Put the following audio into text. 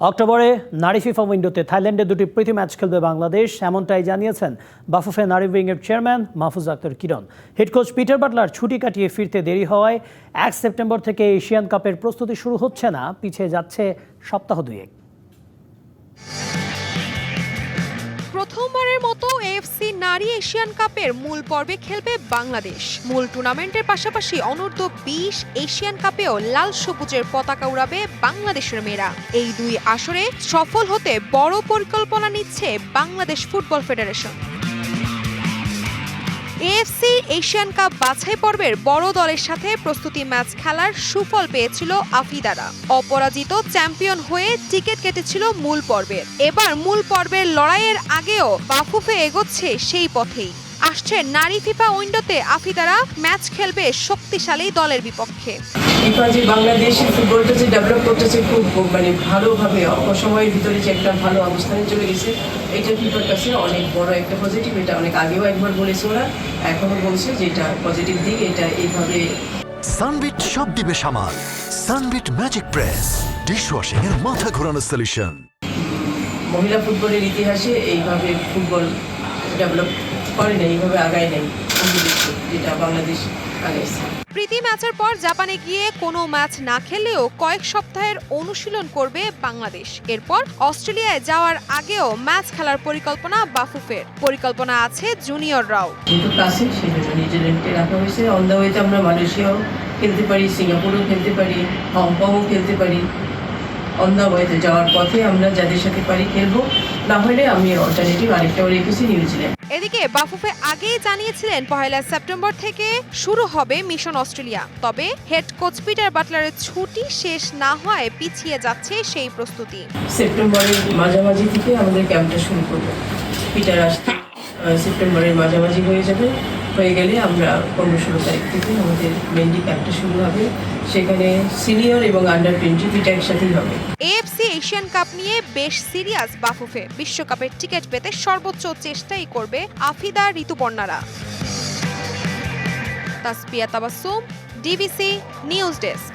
অক্টোবরে নারী ফিফা উইন্ডোতে থাইল্যান্ডে দুটি প্রীতি ম্যাচ খেলবে বাংলাদেশ, এমনটাই জানিয়েছেন বাফুফে নারী উইংয়ের chairman Mahfuz Akhtar Kiron. Head coach Peter Butler ছুটি কাটিয়ে ফিরতে দেরি হওয়ায় এক সেপ্টেম্বর থেকে এশিয়ান কাপের প্রস্তুতি শুরু হচ্ছে না, পিছিয়ে যাচ্ছে সপ্তাহ দুয়েক। প্রথমবারের মতো এএফসি নারী এশিয়ান কাপের মূল পর্বে খেলবে বাংলাদেশ। মূল টুর্নামেন্টের পাশাপাশি অনূর্ধ্ব বিশ এশিয়ান কাপেও লাল সবুজের পতাকা উড়াবে বাংলাদেশের মেয়েরা। এই দুই আসরে সফল হতে বড় পরিকল্পনা নিচ্ছে Bangladesh football federation. AFC Asian cup বাছাই পর্বের বড় দলের সাথে প্রস্তুতি ম্যাচ খেলার সুফল পেয়েছিল আফিদারা অপরাজিত চ্যাম্পিয়ন হয়ে টিকিট কেটেছিল মূল পর্বের এবার মূল পর্বের লড়াইয়ের আগেও বাফুফে এগোচ্ছে সেই পথেই। আসছে নারী ফিফা উইন্ডোতে। আফিদারা ম্যাচ খেলবে শক্তিশালী দলের বিপক্ষে। ফিফা যে বাংলাদেশের ফুটবলটা যে ডেভেলপ করতেছে খুব মানে ভালোভাবে অল্প সময়ের ভিতরে যে একটা ভালো অবস্থানে চলে গেছে এটা ফিফার কাছে অনেক বড় একটা পজিটিভ এটা অনেক আগেও একবার বলেছে ওরা এখনও বলছে যে এটা পজিটিভ দিক এটা এইভাবে সানবিট সব দিবে সামাল। সানবিট ম্যাজিক প্রেস ডিশওয়াশিং এর মাথা ঘোরানো সলিউশন মহিলা ফুটবলের ইতিহাসে এইভাবে ফুটবল ডেভেলপ করে নাই এইভাবে আগায় নাই যেটা বাংলাদেশ আগাইছে। প্রীতি ম্যাচের পর জাপানে গিয়ে কোনো ম্যাচ না খেলেও কয়েক সপ্তাহের অনুশীলন করবে বাংলাদেশ। এরপর অস্ট্রেলিয়ায় যাওয়ার আগেও ম্যাচ খেলার পরিকল্পনা বাফুফের। পরিকল্পনা আছে জুনিয়ররাও। যেহেতু কাছে সেই জন্য নিউজিল্যান্ডকে রাখা হয়েছে। অন দ্য ওয়েতে আমরা মালয়েশিয়াও খেলতে পারি সিঙ্গাপুরেও খেলতে পারি হংকংও খেলতে পারি। অন দ্য ওয়েতে যাওয়ার পথে আমরা যাদের সাথে পারি খেলব। না হলে আমি অল্টারনেটিভ আরেকটাও রেখেছি নিউজিল্যান্ড এদিকে বাফুফে আগেই জানিয়েছিলেন পহেলা সেপ্টেম্বর থেকে শুরু হবে মিশন অস্ট্রেলিয়া। তবে হেড কোচ পিটার বাটলারের ছুটি শেষ না হওয়ায় পিছিয়ে যাচ্ছে সেই প্রস্তুতি। সেপ্টেম্বরের মাঝামাঝি থেকে আমাদের ক্যাম্পটা শুরু করব। পিটার আসতে সেপ্টেম্বরের মাঝামাঝি হয়ে যাবে। হয়ে গেলে আমরা পনেরো ষোলো তারিখ থেকে আমাদের মেনলি ক্যাম্পটা শুরু হবে। সেখানে সিনিয়র এবং আন্ডার টোয়েন্টি দুইটা একসাথেই হবে। এএফসি এশিয়ান কাপ নিয়ে বেশ সিরিয়াস বাফুফে। বিশ্বকাপের টিকিট পেতে সর্বোচ্চ চেষ্টাই করবে Afida ঋতুপর্ণারা। Taspia Tabassum DBC news desk